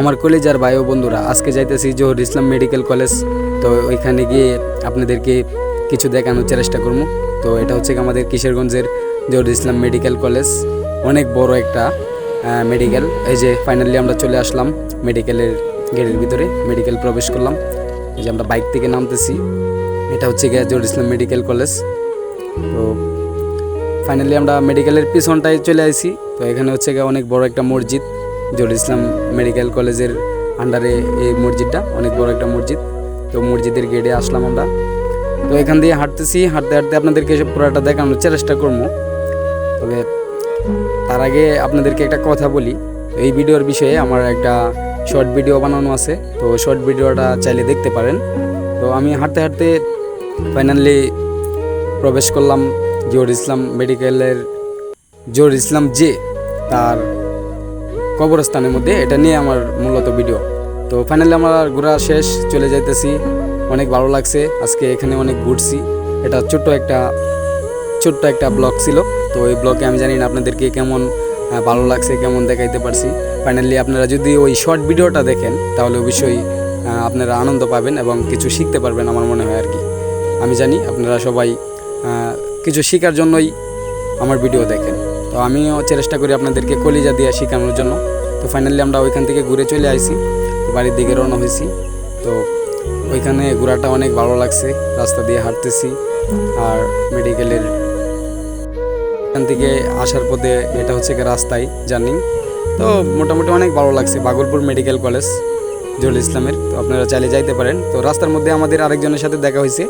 আমার কলেজার ভাই ও বন্ধুরা, আজকে যাইতেছি জোহর ইসলাম মেডিকেল কলেজ। তো ওইখানে গিয়ে আপনাদেরকে কিছু দেখানোর চেষ্টা করব। তো এটা হচ্ছে আমাদের কিশোরগঞ্জের জোহর ইসলাম মেডিকেল কলেজ। অনেক বড় একটা মেডিকেল এই যে ফাইনালি আমরা চলে আসলাম মেডিকেলের গেটের ভিতরে মেডিকেল প্রবেশ করলাম। এই যে আমরা বাইক থেকে নামতেছি, এটা হচ্ছে গিয়ে জোহর ইসলাম মেডিকেল কলেজ। তো ফাইনালি আমরা মেডিকেলের পিছনটায় চলে আসি তো এখানে হচ্ছে গিয়ে অনেক বড় একটা মসজিদ। জহুর ইসলাম মেডিকেল কলেজের আন্ডারে এই মসজিদটা, অনেক বড় একটা মসজিদ। তো মসজিদের গেটে আসলাম আমরা। তো এখান দিয়ে হাঁটতেছি, হাঁটতে হাঁটতে আপনাদেরকে এসব পুরোটা দেখানোর চেষ্টা করব। তবে তার আগে আপনাদেরকে একটা কথা বলি। এই ভিডিওর বিষয়ে আমার একটা শর্ট ভিডিও বানানো আছে। তো শর্ট ভিডিওটা চাইলে দেখতে পারেন। তো আমি হাঁটতে হাঁটতে ফাইনালি প্রবেশ করলাম জোর ইসলাম মেডিকেলের জোর ইসলাম যে তার কবরস্থানের মধ্যে, এটা নিয়ে আমার মূলত ভিডিও তো ফাইনালি আমার ঘোরা শেষ, চলে যাইতেছি। অনেক ভালো লাগছে। আজকে এখানে অনেক ঘুরছি। এটা ছোট্ট একটা ছোট্ট একটা ব্লগ ছিল। তো এই ব্লগে আমি জানি না আপনাদেরকে কেমন ভালো লাগছে, কেমন দেখাইতে পারছি। ফাইনালি আপনারা যদি ওই শর্ট ভিডিওটা দেখেন, তাহলে অবশ্যই আপনারা আনন্দ পাবেন এবং কিছু শিখতে পারবেন আমার মনে হয় আর কি। আমি জানি আপনারা সবাই কিছু শেখার জন্যই আমার ভিডিও দেখেন। তো আমিও চেষ্টা করি আপনাদেরকে কলিজা দিয়ে শেখানোর জন্য। তো ফাইনালি আমরা ওইখান থেকে ঘুরে চলে আসি। বাড়ির দিকে রওনা হয়েছি। তো ওইখানে ঘোরাটা অনেক ভালো লাগছে। রাস্তা দিয়ে হাঁটতেছি আর মেডিকেলের এখান থেকে আসার পথে এটা হচ্ছে রাস্তায় জার্নি। তো মোটামুটি অনেক ভালো লাগছে। বাগলপুর মেডিকেল কলেজ জহুল ইসলামের। তো আপনারা চাইলে যাইতে পারেন। তো রাস্তার মধ্যে আমাদের আরেকজনের সাথে দেখা হয়েছে।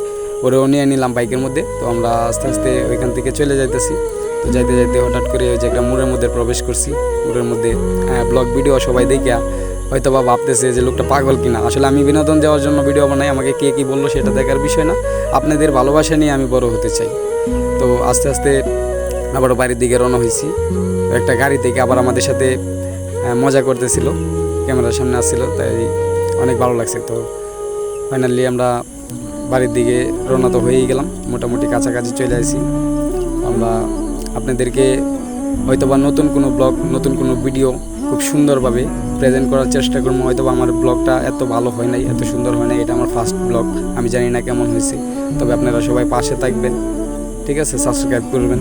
ওরেও নিয়ে নিলাম বাইকের মধ্যে। তো আমরা আস্তে আস্তে ওইখান থেকে চলে যাইতেছি। তো যাইতে যাইতে হঠাৎ করে ওই যে একটা মোড়ের মধ্যে প্রবেশ করছি। মোড়ের মধ্যে ব্লগ ভিডিও সবাই দেখিয়া হয়তো বা ভাবতেছে যে লোকটা পাগল কিনা। আসলে আমি বিনোদন দেওয়ার জন্য ভিডিও বানাই, আমাকে কে কী বলল সেটা দেখার বিষয় না। আপনাদের ভালোবাসা নিয়ে আমি বড় হতে চাই। তো আস্তে আস্তে আবারও বাড়ির দিকে রওনা হয়েছি। একটা গাড়ি থেকে আবার আমাদের সাথে মজা করতেছিল। ক্যামেরার সামনে আসছিল, তাই অনেক ভালো লাগছে। তো ফাইনালি আমরা বাড়ির দিকে রওনা তো হয়েই গেলাম। মোটামুটি কাছাকাছি চলে আসি। আমরা আপনাদেরকে হয়তো বা নতুন কোনো ব্লগ, নতুন কোনো ভিডিও খুব সুন্দরভাবে প্রেজেন্ট করার চেষ্টা করব। হয়তো আমার ব্লগটা এত ভালো হয় নাই, এত সুন্দর হয় নাই, এটা আমার ফার্স্ট ব্লগ আমি জানি না কেমন হয়েছে। তবে আপনারা সবাই পাশে থাকবেন, ঠিক আছে? সাবস্ক্রাইব করবেন।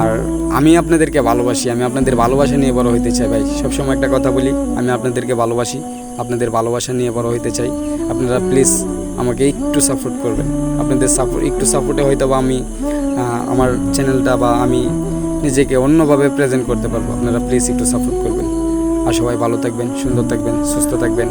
আর আমি আপনাদেরকে ভালোবাসি, আমি আপনাদের ভালোবাসা নিয়ে বড় হইতে চাই ভাই। সবসময় একটা কথা বলি, আমি আপনাদেরকে ভালোবাসি, আপনাদের ভালোবাসা নিয়ে বড় হইতে চাই। আপনারা প্লিজ আমাকে একটু সাপোর্ট করবেন। আপনাদের সাপোর্ট একটু সাপোর্টে হয়তো আমি আমার চ্যানেলটা বা আমি নিজেকে অন্যভাবে প্রেজেন্ট করতে পারব। আপনারা প্লিজ একটু সাপোর্ট করবেন। আর সবাই ভালো থাকবেন, সুন্দর থাকবেন, সুস্থ থাকবেন।